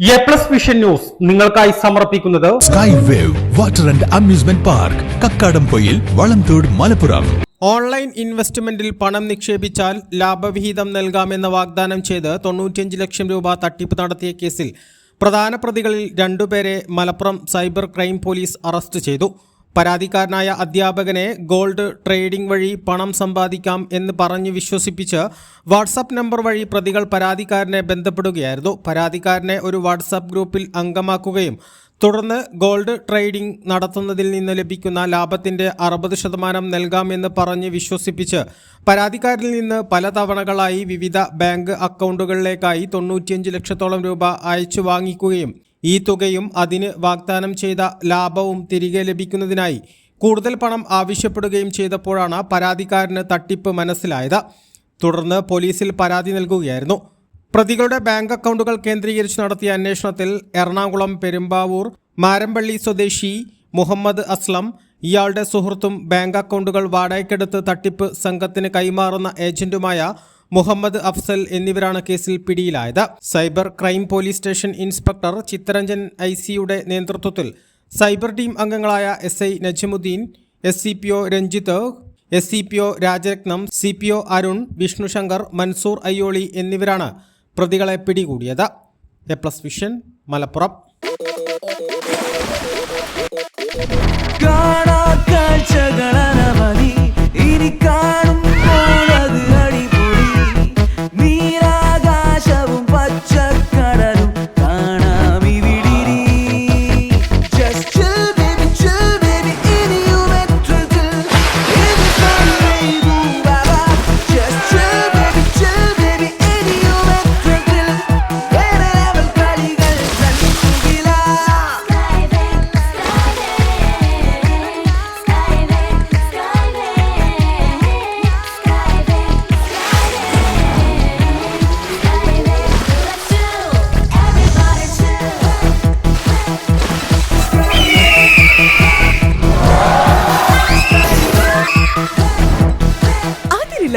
A plus vision news നിങ്ങൾക്കായി സമർപ്പിക്കുന്നത് sky wave water and amusement park Kakkadampoyil Valamthode Malappuram. Online ഇൻവെസ്റ്റ്മെന്റിൽ പണം നിക്ഷേപിച്ചാൽ ലാഭവിഹിതം നൽകാമെന്ന വാഗ്ദാനം ചെയ്ത് തൊണ്ണൂറ്റിയഞ്ച് ലക്ഷം രൂപ തട്ടിപ്പ് നടത്തിയ കേസിൽ പ്രധാന പ്രതികളിൽ രണ്ടുപേരെ Malappuram cyber crime police arrest ചെയ്തു. പരാതിക്കാരനായ അധ്യാപകനെ ഗോൾഡ് ട്രേഡിംഗ് വഴി പണം സമ്പാദിക്കാം എന്ന് പറഞ്ഞ് വിശ്വസിപ്പിച്ച് വാട്സാപ്പ് നമ്പർ വഴി പ്രതികൾ പരാതിക്കാരനെ ബന്ധപ്പെടുകയായിരുന്നു. പരാതിക്കാരനെ ഒരു വാട്സാപ്പ് ഗ്രൂപ്പിൽ അംഗമാക്കുകയും തുടർന്ന് ഗോൾഡ് ട്രേഡിംഗ് നടത്തുന്നതിൽ നിന്ന് ലഭിക്കുന്ന ലാഭത്തിന്റെ അറുപത് ശതമാനം നൽകാമെന്ന് പറഞ്ഞ് വിശ്വസിപ്പിച്ച് പരാതിക്കാരിൽ നിന്ന് പല തവണകളായി വിവിധ ബാങ്ക് അക്കൗണ്ടുകളിലേക്കായി തൊണ്ണൂറ്റിയഞ്ച് ലക്ഷത്തോളം രൂപ അയച്ചു വാങ്ങിക്കുകയും ഈ തുകയും അതിന് വാഗ്ദാനം ചെയ്ത ലാഭവും തിരികെ ലഭിക്കുന്നതിനായി കൂടുതൽ പണം ആവശ്യപ്പെടുകയും ചെയ്തപ്പോഴാണ് പരാതിക്കാരന് തട്ടിപ്പ് മനസ്സിലായത്. തുടർന്ന് പോലീസിൽ പരാതി നൽകുകയായിരുന്നു. പ്രതികളുടെ ബാങ്ക് അക്കൗണ്ടുകൾ കേന്ദ്രീകരിച്ച് നടത്തിയ അന്വേഷണത്തിൽ എറണാകുളം പെരുമ്പാവൂർ മാരമ്പള്ളി സ്വദേശി മുഹമ്മദ് അസ്ലം ഇയാളുടെ സുഹൃത്തും ബാങ്ക് അക്കൗണ്ടുകൾ വാടകയ്ക്കെടുത്ത് തട്ടിപ്പ് സംഘത്തിന് കൈമാറുന്ന ഏജന്റുമായ മുഹമ്മദ് അഫ്സൽ എന്നിവരാണ് കേസിൽ പിടിയിലായത്. Cyber crime police station inspector Chittaranjan I സിയുടെ നേതൃത്വത്തിൽ സൈബർ ടീം അംഗങ്ങളായ S I Najmuddin S C P O Ranjith S C P O Rajarathnam C P O Arun Vishnushankar Mansoor Ayyoli എന്നിവരാണ് പ്രതികളെ പിടികൂടിയത്. A plus vision Malappuram.